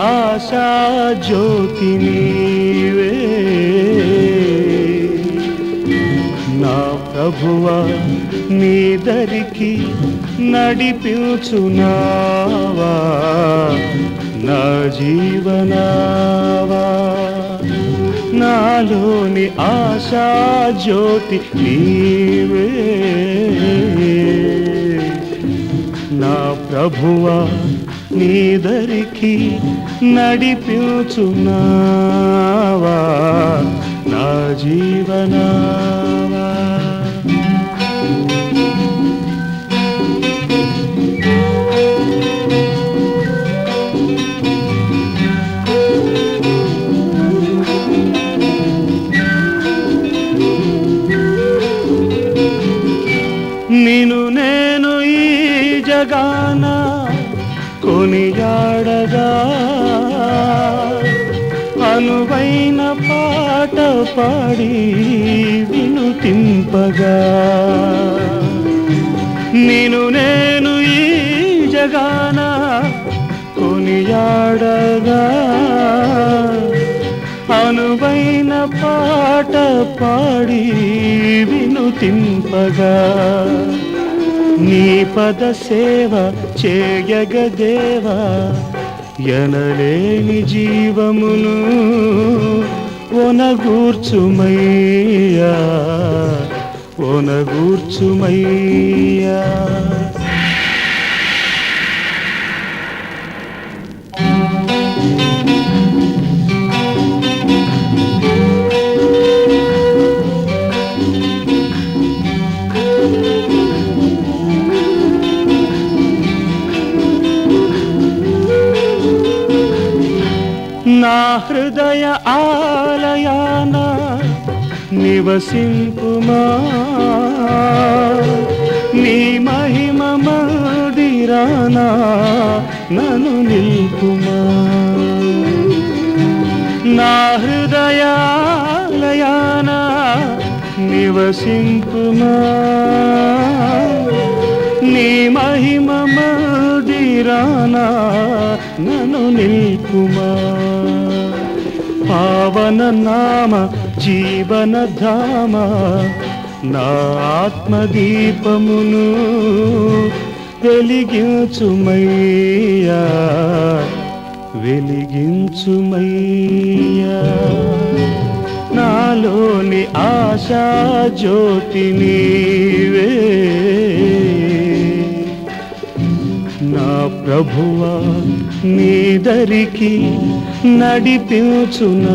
ఆశా జ్యోతి నీవే. నా ప్రభువా నీ దరికి నడిపించునావా. నా జీవనావా. నాలోని ఆశా జ్యోతి నీవే. నా ప్రభువా నీదరికి నడిపించున్నావా? నా జీవనావా? నిను నేను జగాన కొనియాడగా. అనువైన పాట పాడి వినుతింపగా నిను నేను ఈ జగాన కొనియాడగా. అనువైన పాట పాడి వినుతింపగా నీ పద సేవ చేయగదేవా ఎనలేని జీవమును ఒనగూర్చుమయ్యా ఒనగూర్చుమయ్యా. thank you నా హృదయ ఆలయాన నివసింపుమా. నీ మహిమ మందిరానా నను నిల్పుమా. నా హృదయాలయాన నివసింపుమా. నీ మహిమ మందిరానా నను నిల్పుమా? పావన నామ జీవన ధామ నా ఆత్మదీపమును వెలిగించుమయ్యా వెలిగించుమయ్యా. నాలోని ఆశా జ్యోతి నీవే ప్రభువా నీ దరికి నడిపించునావా?